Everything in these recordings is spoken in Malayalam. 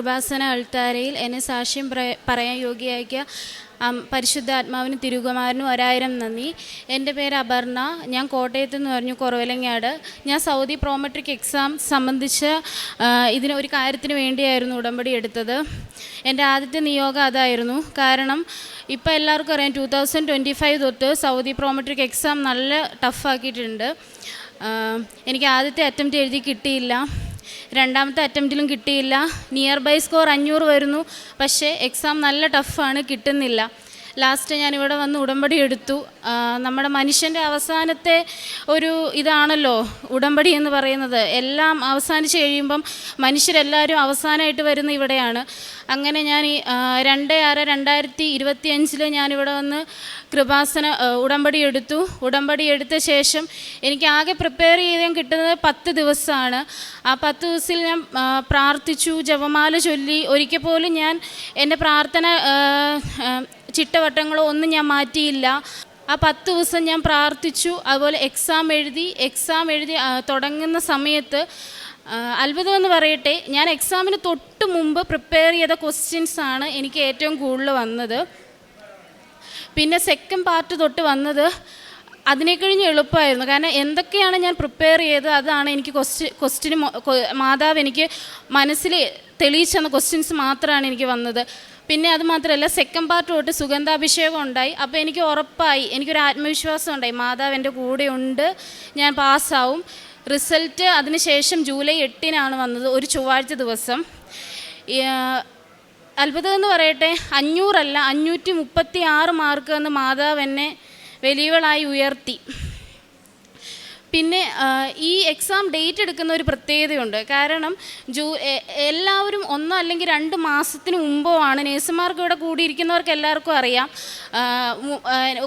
കൃപാസന അൾത്താരയിൽ എന്നെ സാക്ഷ്യം പറ- പറയാൻ യോഗ്യയാക്കിയ അം- പരിശുദ്ധ ആത്മാവിന് തിരുകുമാരനും ഒരായിരം നന്ദി. എന്റെ പേര് അപർണ. ഞാൻ കോട്ടയത്ത് നിന്ന് പറഞ്ഞു കുറവലങ്ങാട്. ഞാൻ സൗദി പ്രോമെട്രിക് എക്സാം സംബന്ധിച്ച് ഇതിന് ഒരു കാര്യത്തിന് വേണ്ടിയായിരുന്നു ഉടമ്പടി എടുത്തത്. എന്റെ ആദ്യത്തെ നിയോഗം അതായിരുന്നു. കാരണം ഇപ്പോൾ എല്ലാവർക്കും അറിയാം ടു തൗസൻഡ് ട്വന്റി ഫൈവ് തൊട്ട് സൗദി പ്രോമെട്രിക് എക്സാം നല്ല ടഫാക്കിയിട്ടുണ്ട്. എനിക്ക് ആദ്യത്തെ അറ്റംപ്റ്റ് എഴുതി കിട്ടിയില്ല. രണ്ടാമത്തെ അറ്റംപ്റ്റിലും കിട്ടിയില്ല. നിയർ ബൈ സ്കോർ അഞ്ഞൂറ് വരുന്നു. പക്ഷേ എക്സാം നല്ല ടഫാണ് കിട്ടുന്നില്ല. ലാസ്റ്റ് ഞാനിവിടെ വന്ന് ഉടമ്പടി എടുത്തു. നമ്മുടെ മനുഷ്യന്റെ അവസാനത്തെ ഒരു ഇതാണല്ലോ ഉടമ്പടി എന്ന് പറയുന്നത്. എല്ലാം അവസാനിച്ച് കഴിയുമ്പം മനുഷ്യരെല്ലാവരും അവസാനമായിട്ട് വരുന്ന ഇവിടെയാണ്. അങ്ങനെ ഞാൻ ഈ രണ്ട് ആറ് രണ്ടായിരത്തി ഇരുപത്തി അഞ്ചിൽ ഞാനിവിടെ വന്ന് കൃപാസന ഉടമ്പടി എടുത്തു. ഉടമ്പടി എടുത്ത ശേഷം എനിക്ക് ആകെ പ്രിപ്പയർ ചെയ്യാൻ കിട്ടുന്നത് പത്ത് ദിവസമാണ്. ആ പത്ത് ദിവസത്തിൽ ഞാൻ പ്രാർത്ഥിച്ചു ജപമാല ചൊല്ലി. ഒരിക്കൽ പോലും ഞാൻ എന്റെ പ്രാർത്ഥന ചിട്ടവട്ടങ്ങളോ ഒന്നും ഞാൻ മാറ്റിയില്ല. ആ പത്ത് ദിവസം ഞാൻ പ്രാർത്ഥിച്ചു. അതുപോലെ എക്സാം എഴുതി എക്സാം എഴുതി തുടങ്ങുന്ന സമയത്ത് അത്ഭുതം എന്ന് പറയട്ടെ ഞാൻ എക്സാമിന് തൊട്ട് മുമ്പ് പ്രിപ്പയർ ചെയ്ത ക്വസ്റ്റ്യൻസ് ആണ് എനിക്ക് ഏറ്റവും കൂടുതൽ വന്നത്. പിന്നെ സെക്കൻഡ് പാർട്ട് തൊട്ട് വന്നത് അതിനെക്കഴിഞ്ഞ് എളുപ്പമായിരുന്നു. കാരണം എന്തൊക്കെയാണ് ഞാൻ പ്രിപ്പയർ ചെയ്തത് അതാണ് എനിക്ക് ക്വസ്റ്റ്യൻ ക്വസ്റ്റിന് മാതാവ് എനിക്ക് മനസ്സിൽ തെളിയിച്ചു തന്ന ക്വസ്റ്റ്യൻസ് മാത്രമാണ് എനിക്ക് വന്നത്. പിന്നെ അത് മാത്രമല്ല സെക്കൻഡ് പാർട്ട് തൊട്ട് സുഗന്ധാഭിഷേകം ഉണ്ടായി. അപ്പോൾ എനിക്ക് ഉറപ്പായി എനിക്കൊരു ആത്മവിശ്വാസം ഉണ്ടായി. മാതാവ് എന്റെ കൂടെ ഉണ്ട് ഞാൻ പാസ്സാവും റിസൾട്ട് അതിനുശേഷം ജൂലൈ എട്ടിനാണ് വന്നത് ഒരു ചൊവ്വാഴ്ച ദിവസം. അത്ഭുതം എന്ന് പറയട്ടെ അഞ്ഞൂറല്ല അഞ്ഞൂറ്റി മുപ്പത്തി ആറ് മാർക്ക് എന്ന് മാതാവ് എന്നെ വലിയവളായി ഉയർത്തി. പിന്നെ ഈ എക്സാം ഡേറ്റ് എടുക്കുന്ന ഒരു പ്രത്യേകതയുണ്ട്. കാരണം ജൂ എല്ലാവരും ഒന്നോ അല്ലെങ്കിൽ രണ്ട് മാസത്തിന് മുമ്പോ ആണ് നേഴ്സുമാർക്ക് ഇവിടെ കൂടിയിരിക്കുന്നവർക്ക് എല്ലാവർക്കും അറിയാം.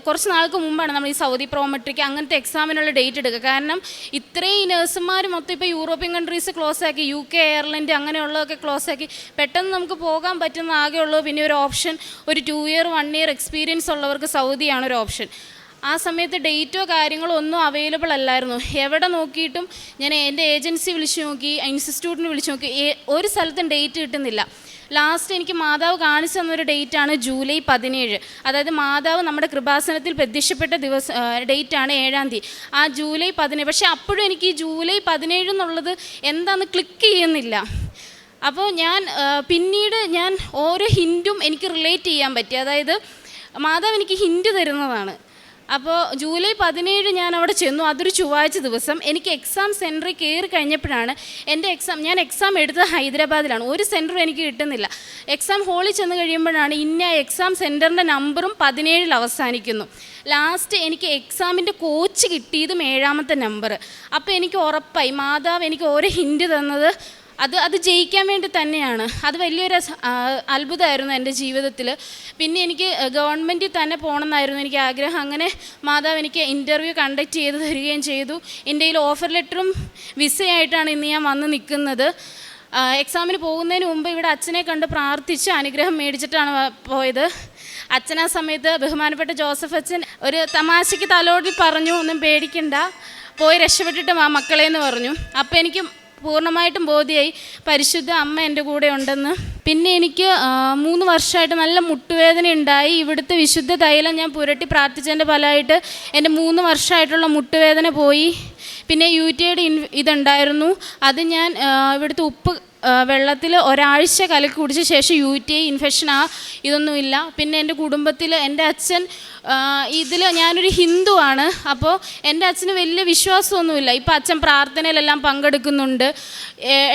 കുറച്ച് നാൾക്ക് മുമ്പാണ് നമ്മൾ ഈ സൗദി പ്രോമെട്രിക്ക് അങ്ങനത്തെ എക്സാമിനുള്ള ഡേറ്റ് എടുക്കുക. കാരണം ഇത്രയും നേഴ്സുമാർ മൊത്തം ഇപ്പോൾ യൂറോപ്യൻ കൺട്രീസ് ക്ലോസ് ആക്കി യു കെ അയർലൻഡ് അങ്ങനെയുള്ളതൊക്കെ ക്ലോസ് ആക്കി പെട്ടെന്ന് നമുക്ക് പോകാൻ പറ്റുന്ന ആകെ ഉള്ളത് പിന്നെ ഒരു ഓപ്ഷൻ ഒരു two year one year experience ഉള്ളവർക്ക് സൗദിയാണ് ഒരു ഓപ്ഷൻ ആ സമയത്ത് ഡേറ്റോ കാര്യങ്ങളോ ഒന്നും അവൈലബിൾ അല്ലായിരുന്നു. എവിടെ നോക്കിയിട്ടും ഞാൻ എന്റെ ഏജൻസി വിളിച്ചു നോക്കി ഇൻസ്റ്റിറ്റ്യൂട്ടിന് വിളിച്ചു നോക്കി ഒരു സ്ഥലത്തും ഡേറ്റ് കിട്ടുന്നില്ല. ലാസ്റ്റ് എനിക്ക് മാതാവ് കാണിച്ചു തന്നൊരു ഡേറ്റാണ് ജൂലൈ പതിനേഴ്. അതായത് മാതാവ് നമ്മുടെ കൃപാസനത്തിൽ പ്രത്യക്ഷപ്പെട്ട ദിവസം ഡേറ്റാണ് ഏഴാം തീയതി. ആ ജൂലൈ പതിനേഴ് പക്ഷേ അപ്പോഴും എനിക്ക് ഈ ജൂലൈ പതിനേഴ് എന്നുള്ളത് എന്താണെന്ന് ക്ലിക്ക് ചെയ്യുന്നില്ല. അപ്പോൾ ഞാൻ പിന്നീട് ഞാൻ ഓരോ ഹിന്റും എനിക്ക് റിലേറ്റ് ചെയ്യാൻ പറ്റി. അതായത് മാതാവ് എനിക്ക് ഹിന്റ് തരുന്നതാണ്. അപ്പോൾ ജൂലൈ പതിനേഴ് ഞാൻ അവിടെ ചെന്നു. അതൊരു ചൊവ്വാഴ്ച ദിവസം. എനിക്ക് എക്സാം സെന്ററിൽ കയറി കഴിഞ്ഞപ്പോഴാണ് എന്റെ എക്സാം ഞാൻ എക്സാം എടുത്തത് ഹൈദരാബാദിലാണ്. ഒരു സെന്ററും എനിക്ക് കിട്ടുന്നില്ല. എക്സാം ഹോളിൽ ചെന്ന് കഴിയുമ്പോഴാണ് ഇന്ന എക്സാം സെന്ററിന്റെ നമ്പറും പതിനേഴിൽ അവസാനിക്കുന്നു. ലാസ്റ്റ് എനിക്ക് എക്സാമിന്റെ കോച്ച് കിട്ടിയതും ഏഴാമത്തെ നമ്പർ അപ്പോൾ എനിക്ക് ഉറപ്പായി. മാതാവ് എനിക്ക് ഓരോ ഹിൻഡ് തന്നത് അത് അത് ജയിക്കാൻ വേണ്ടി തന്നെയാണ്. അത് വലിയൊരു അത്ഭുതമായിരുന്നു എന്റെ ജീവിതത്തിൽ. പിന്നെ എനിക്ക് ഗവൺമെന്റിൽ തന്നെ പോകണമെന്നായിരുന്നു എനിക്ക് ആഗ്രഹം. അങ്ങനെ മാതാവ് എനിക്ക് ഇന്റർവ്യൂ കണ്ടക്ട് ചെയ്ത് തരികയും ചെയ്തു. എന്റെ കയ്യിൽ ഓഫർ ലെറ്ററും വിസയായിട്ടാണ് ഇന്ന് ഞാൻ വന്ന് നിൽക്കുന്നത്. എക്സാമിന് പോകുന്നതിന് മുമ്പ് ഇവിടെ അച്ഛനെ കണ്ട് പ്രാർത്ഥിച്ച് അനുഗ്രഹം മേടിച്ചിട്ടാണ് പോയത്. അച്ഛനാ ആ സമയത്ത് ബഹുമാനപ്പെട്ട ജോസഫ് അച്ഛൻ ഒരു തമാശയ്ക്ക് തലോടി പറഞ്ഞു ഒന്നും പേടിക്കണ്ട. പോയി രക്ഷപ്പെട്ടിട്ട് വാ മക്കളെ എന്ന് പറഞ്ഞു. അപ്പോൾ എനിക്ക് പൂർണമായിട്ടും ബോധ്യമായി പരിശുദ്ധ അമ്മ എന്റെ കൂടെ ഉണ്ടെന്ന്. പിന്നെ എനിക്ക് മൂന്ന് വർഷമായിട്ട് നല്ല മുട്ടുവേദന ഉണ്ടായി. ഇവിടുത്തെ വിശുദ്ധ തൈലം ഞാൻ പുരട്ടി പ്രാർത്ഥിച്ചതിന്റെ ഫലമായിട്ട് എന്റെ മൂന്ന് വർഷമായിട്ടുള്ള മുട്ടുവേദന പോയി. പിന്നെ യു ഇൻ ഇതുണ്ടായിരുന്നു. അത് ഞാൻ ഇവിടുത്തെ ഉപ്പ് വെള്ളത്തിൽ ഒരാഴ്ച കലക്കി കുടിച്ച ശേഷം യു ടി ഐ ഇൻഫെക്ഷൻ ആ ഇതൊന്നുമില്ല പിന്നെ എന്റെ കുടുംബത്തിൽ എന്റെ അച്ഛൻ ഇതിൽ ഞാനൊരു ഹിന്ദുവാണ് അപ്പോൾ എന്റെ അച്ഛന് വലിയ വിശ്വാസമൊന്നുമില്ല. ഇപ്പോൾ അച്ഛൻ പ്രാർത്ഥനയിലെല്ലാം പങ്കെടുക്കുന്നുണ്ട്.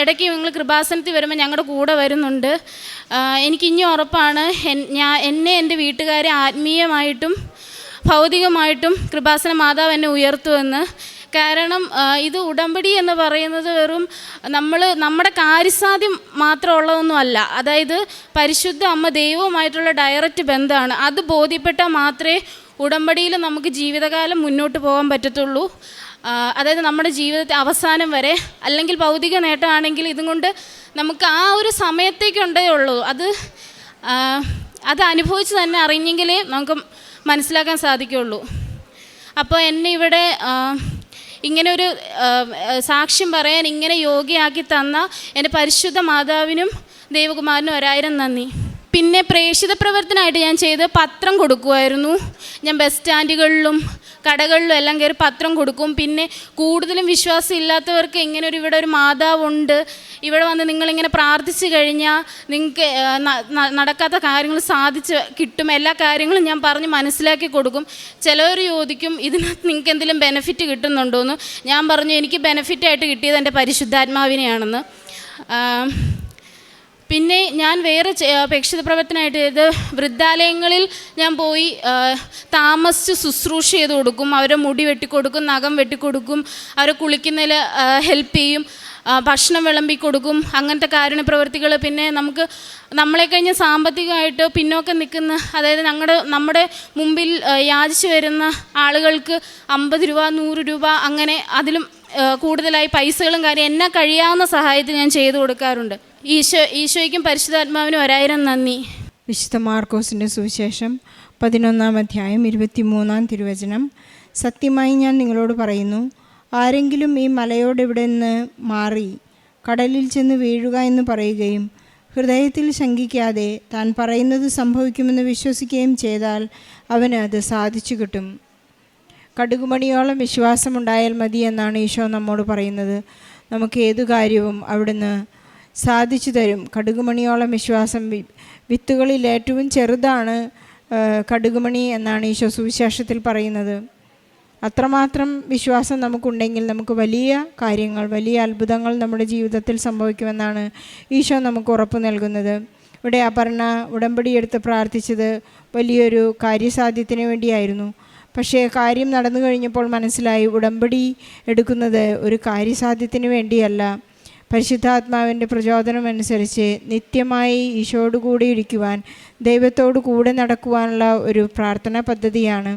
ഇടയ്ക്ക് നിങ്ങൾ കൃപാസനത്തിൽ വരുമ്പോൾ ഞങ്ങളുടെ കൂടെ വരുന്നുണ്ട്. ആ, എനിക്ക് ഇനി ഉറപ്പാണ് ഞാൻ എന്നെ എന്റെ വീട്ടുകാരെ ആത്മീയമായിട്ടും ഭൗതികമായിട്ടും കൃപാസന മാതാവ് എന്നെ ഉയർത്തുമെന്ന്. കാരണം ഇത് ഉടമ്പടി എന്ന് പറയുന്നത് വെറും നമ്മൾ നമ്മുടെ കാര്യസാധ്യം മാത്രമുള്ളതൊന്നും അല്ല അതായത് പരിശുദ്ധ അമ്മ ദൈവവുമായിട്ടുള്ള ഡയറക്റ്റ് ബന്ധമാണ്. അത് ബോധ്യപ്പെട്ടാൽ മാത്രമേ ഉടമ്പടിയിൽ നമുക്ക് ജീവിതകാലം മുന്നോട്ട് പോകാൻ പറ്റത്തുള്ളൂ. അതായത് നമ്മുടെ ജീവിതത്തെ അവസാനം വരെ അല്ലെങ്കിൽ ഭൗതിക നേട്ടമാണെങ്കിൽ ഇതും കൊണ്ട് നമുക്ക് ആ ഒരു സമയത്തേക്കുണ്ടേ ഉള്ളൂ. അത് അത് അനുഭവിച്ച് തന്നെ അറിഞ്ഞെങ്കിലേ നമുക്ക് മനസ്സിലാക്കാൻ സാധിക്കുള്ളൂ അപ്പോൾ എന്നെ ഇവിടെ ഇങ്ങനെ ഒരു സാക്ഷ്യം പറയാൻ ഇങ്ങനെ യോഗ്യയാക്കി തന്ന എന്റെ പരിശുദ്ധ മാതാവിനും ദേവകുമാരനും ഒരായിരം നന്ദി. പിന്നെ പ്രേക്ഷിത പ്രവർത്തനമായിട്ട് ഞാൻ ചെയ്ത് പത്രം കൊടുക്കുമായിരുന്നു ഞാൻ ബസ് സ്റ്റാൻഡുകളിലും കടകളിലും എല്ലാം കയറി പത്രം കൊടുക്കും. പിന്നെ കൂടുതലും വിശ്വാസം ഇല്ലാത്തവർക്ക് ഇങ്ങനെ ഒരു ഇവിടെ ഒരു മാതാവുണ്ട്. ഇവിടെ വന്ന് നിങ്ങളിങ്ങനെ പ്രാർത്ഥിച്ചു കഴിഞ്ഞാൽ നിങ്ങൾക്ക് നടക്കാത്ത കാര്യങ്ങൾ സാധിച്ച് കിട്ടും. എല്ലാ കാര്യങ്ങളും ഞാൻ പറഞ്ഞ് മനസ്സിലാക്കി കൊടുക്കും. ചിലവർ ചോദിക്കും ഇതിനകത്ത് നിങ്ങൾക്ക് എന്തെങ്കിലും ബെനിഫിറ്റ് കിട്ടുന്നുണ്ടോയെന്ന് ഞാൻ പറഞ്ഞു എനിക്ക് ബെനിഫിറ്റായിട്ട് കിട്ടിയത് എന്റെ പരിശുദ്ധാത്മാവിനെയാണെന്ന്. പിന്നെ ഞാൻ വേറെ അപേക്ഷിത പ്രവർത്തനമായിട്ട് ചെയ്ത് വൃദ്ധാലയങ്ങളിൽ ഞാൻ പോയി താമസിച്ച് ശുശ്രൂഷ ചെയ്ത് കൊടുക്കും. അവരെ മുടി വെട്ടിക്കൊടുക്കും നഖം വെട്ടിക്കൊടുക്കും അവരെ കുളിക്കുന്നതിൽ ഹെൽപ്പ് ചെയ്യും ഭക്ഷണം വിളമ്പി കൊടുക്കും അങ്ങനത്തെ കാരുണ്യ പ്രവർത്തികൾ. പിന്നെ നമുക്ക് നമ്മളെ കഴിഞ്ഞ് സാമ്പത്തികമായിട്ട് പിന്നോക്കം നിൽക്കുന്ന അതായത് ഞങ്ങളുടെ നമ്മുടെ മുമ്പിൽ യാചിച്ചു വരുന്ന ആളുകൾക്ക് അമ്പത് രൂപ നൂറ് രൂപ അങ്ങനെ അതിലും കൂടുതലായി പൈസകളും കാര്യം എന്നെ കഴിയാവുന്ന സഹായത്തിൽ ഞാൻ ചെയ്തു കൊടുക്കാറുണ്ട്. ഈശോ ഈശോയ്ക്കും പരിശുദ്ധാത്മാവിനും ഒരായിരം നന്ദി. വിശുദ്ധ മാർക്കോസിന്റെ സുവിശേഷം പതിനൊന്നാം അധ്യായം ഇരുപത്തിമൂന്നാം തിരുവചനം. സത്യമായി ഞാൻ നിങ്ങളോട് പറയുന്നു ആരെങ്കിലും ഈ മലയോട് ഇവിടെ നിന്ന് മാറി കടലിൽ ചെന്ന് വീഴുക എന്ന് പറയുകയും ഹൃദയത്തിൽ ശങ്കിക്കാതെ താൻ പറയുന്നത് സംഭവിക്കുമെന്ന് വിശ്വസിക്കുകയും ചെയ്താൽ അവന് അത് സാധിച്ചു കിട്ടും. കടുകുമണിയോളം വിശ്വാസമുണ്ടായാൽ മതി എന്നാണ് ഈശോ നമ്മോട് പറയുന്നത്. നമുക്ക് ഏതു കാര്യവും അവിടുന്ന് സാധിച്ചു തരും. കടുകുമണിയോളം വിശ്വാസം വിത്തുകളിൽ ഏറ്റവും ചെറുതാണ് കടുകുമണി എന്നാണ് ഈശോ സുവിശേഷത്തിൽ പറയുന്നത്. അത്രമാത്രം വിശ്വാസം നമുക്കുണ്ടെങ്കിൽ നമുക്ക് വലിയ കാര്യങ്ങൾ വലിയ അത്ഭുതങ്ങൾ നമ്മുടെ ജീവിതത്തിൽ സംഭവിക്കുമെന്നാണ് ഈശോ നമുക്ക് ഉറപ്പ് നൽകുന്നത്. ഇവിടെ അപർണ ഉടമ്പടി എടുത്ത് പ്രാർത്ഥിച്ചത് വലിയൊരു കാര്യസാധ്യത്തിന് വേണ്ടിയായിരുന്നു. പക്ഷേ കാര്യം നടന്നു കഴിഞ്ഞപ്പോൾ മനസ്സിലായി ഉടമ്പടി എടുക്കുന്നത് ഒരു കാര്യസാധ്യത്തിന് വേണ്ടിയല്ല. പരിശുദ്ധാത്മാവിന്റെ പ്രചോദനം അനുസരിച്ച് നിത്യമായി ഈശോടുകൂടി കൂടി ഇരിക്കുവാൻ ദൈവത്തോടു കൂടെ നടക്കുവാനുള്ള ഒരു പ്രാർത്ഥനാ പദ്ധതിയാണ്.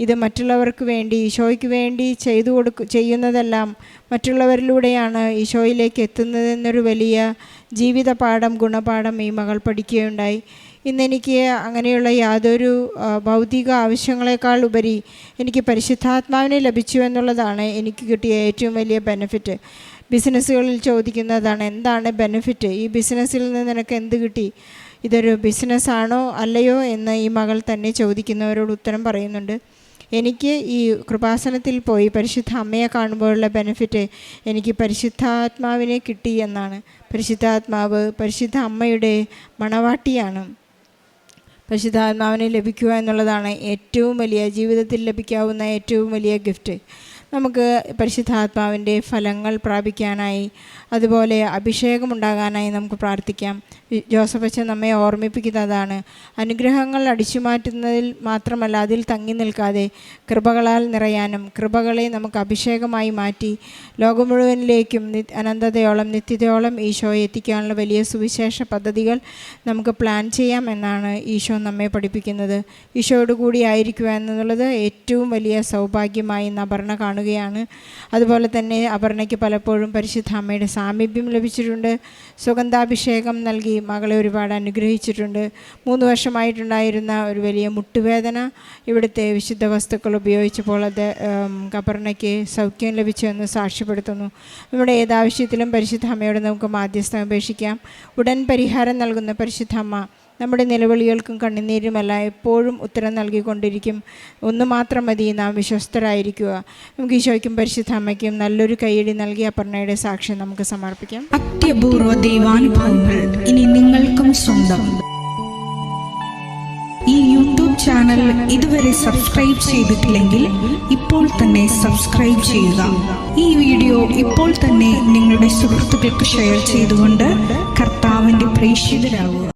ഇത് മറ്റുള്ളവർക്ക് വേണ്ടി ഈശോയ്ക്ക് വേണ്ടി ചെയ്തു കൊടുക്കു ചെയ്യുന്നതെല്ലാം മറ്റുള്ളവരിലൂടെയാണ് ഈശോയിലേക്ക് എത്തുന്നതെന്നൊരു വലിയ ജീവിത പാഠം ഗുണപാഠം ഈ മകൾ പഠിക്കുകയുണ്ടായി. ഇന്നെനിക്ക് അങ്ങനെയുള്ള യാതൊരു ഭൗതിക ആവശ്യങ്ങളെക്കാൾ ഉപരി എനിക്ക് പരിശുദ്ധാത്മാവിനെ ലഭിച്ചു എന്നുള്ളതാണ് എനിക്ക് കിട്ടിയ ഏറ്റവും വലിയ ബെനിഫിറ്റ്. ബിസിനസ്സുകളിൽ ചോദിക്കുന്നതാണ് എന്താണ് ബെനിഫിറ്റ്? ഈ ബിസിനസ്സിൽ നിന്ന് നിനക്ക് എന്ത് കിട്ടി? ഇതൊരു ബിസിനസ്സാണോ അല്ലയോ എന്ന് ഈ മകൾ തന്നെ ചോദിക്കുന്നവരോട് ഉത്തരം പറയുന്നുണ്ട്. എനിക്ക് ഈ കൃപാസനത്തിൽ പോയി പരിശുദ്ധ അമ്മയെ കാണുമ്പോഴുള്ള ബെനിഫിറ്റ് എനിക്ക് പരിശുദ്ധാത്മാവിനെ കിട്ടി എന്നാണ്. പരിശുദ്ധാത്മാവ് പരിശുദ്ധ അമ്മയുടെ മണവാട്ടിയാണ്. പരിശുദ്ധാത്മാവിനെ ലഭിക്കുക എന്നുള്ളതാണ് ഏറ്റവും വലിയ ജീവിതത്തിൽ ലഭിക്കാവുന്ന ഏറ്റവും വലിയ ഗിഫ്റ്റ്. നമുക്ക് പരിശുദ്ധാത്മാവിന്റെ ഫലങ്ങൾ പ്രാപിക്കാനായി അതുപോലെ അഭിഷേകം അഭിഷേകമുണ്ടാകാനായി നമുക്ക് പ്രാർത്ഥിക്കാം. ജോസഫ് അച്ഛൻ നമ്മെ ഓർമ്മിപ്പിക്കുന്നതാണ് അനുഗ്രഹങ്ങൾ അടിച്ചു മാറ്റുന്നതിൽ മാത്രമല്ല അതിൽ തങ്ങി നിൽക്കാതെ കൃപകളാൽ നിറയാനും കൃപകളെ നമുക്ക് അഭിഷേകമായി മാറ്റി ലോകം മുഴുവനിലേക്കും അനന്തതയോളം നിത്യതയോളം ഈശോയെ എത്തിക്കാനുള്ള വലിയ സുവിശേഷ പദ്ധതികൾ നമുക്ക് പ്ലാൻ ചെയ്യാം എന്നാണ് ഈശോ നമ്മെ പഠിപ്പിക്കുന്നത്. ഈശോയോട് കൂടി ആയിരിക്കുക എന്നുള്ളത് ഏറ്റവും വലിയ സൗഭാഗ്യമായി നബർണ അപർണ കാണുകയാണ്. അതുപോലെ തന്നെ അപർണയ്ക്ക് പലപ്പോഴും പരിശുദ്ധ അമ്മയുടെ സാമീപ്യം ലഭിച്ചിട്ടുണ്ട്. സുഗന്ധാഭിഷേകം നൽകി മകളെ ഒരുപാട് അനുഗ്രഹിച്ചിട്ടുണ്ട്. മൂന്ന് വർഷമായിട്ടുണ്ടായിരുന്ന ഒരു വലിയ മുട്ടുവേദന ഇവിടുത്തെ വിശുദ്ധ വസ്തുക്കൾ ഉപയോഗിച്ചപ്പോൾ അത് കപർണയ്ക്ക് സൗഖ്യം ലഭിച്ചു എന്ന് സാക്ഷ്യപ്പെടുത്തുന്നു. നമ്മുടെ ഏതാവശ്യത്തിലും പരിശുദ്ധ അമ്മയോട് നമുക്ക് മാധ്യസ്ഥം അപേക്ഷിക്കാം. ഉടൻ പരിഹാരം നൽകുന്ന പരിശുദ്ധ അമ്മ നമ്മുടെ നിലവിളികൾക്കും കണ്ണുനീരുമെല്ലാം എപ്പോഴും ഉത്തരം നൽകിക്കൊണ്ടിരിക്കും. ഒന്ന് മാത്രം മതി നാം വിശ്വസ്തരായിരിക്കുക. നമുക്ക് ഈശോയ്ക്കും പരിശുദ്ധ അമ്മയ്ക്കും നല്ലൊരു കൈയടി നൽകി അപർണയുടെ സാക്ഷ്യം നമുക്ക് സമർപ്പിക്കാം. അത്യപൂർവ ദൈവാനുഭവങ്ങൾ ഇനി നിങ്ങൾക്കും സ്വന്തം. ഈ യൂട്യൂബ് ചാനൽ ഇതുവരെ സബ്സ്ക്രൈബ് ചെയ്തിട്ടില്ലെങ്കിൽ ഇപ്പോൾ തന്നെ സബ്സ്ക്രൈബ് ചെയ്യുക. ഈ വീഡിയോ ഇപ്പോൾ തന്നെ നിങ്ങളുടെ സുഹൃത്തുക്കൾക്ക് ഷെയർ ചെയ്തുകൊണ്ട് കർത്താവിന്റെ പ്രേക്ഷിതരാകുക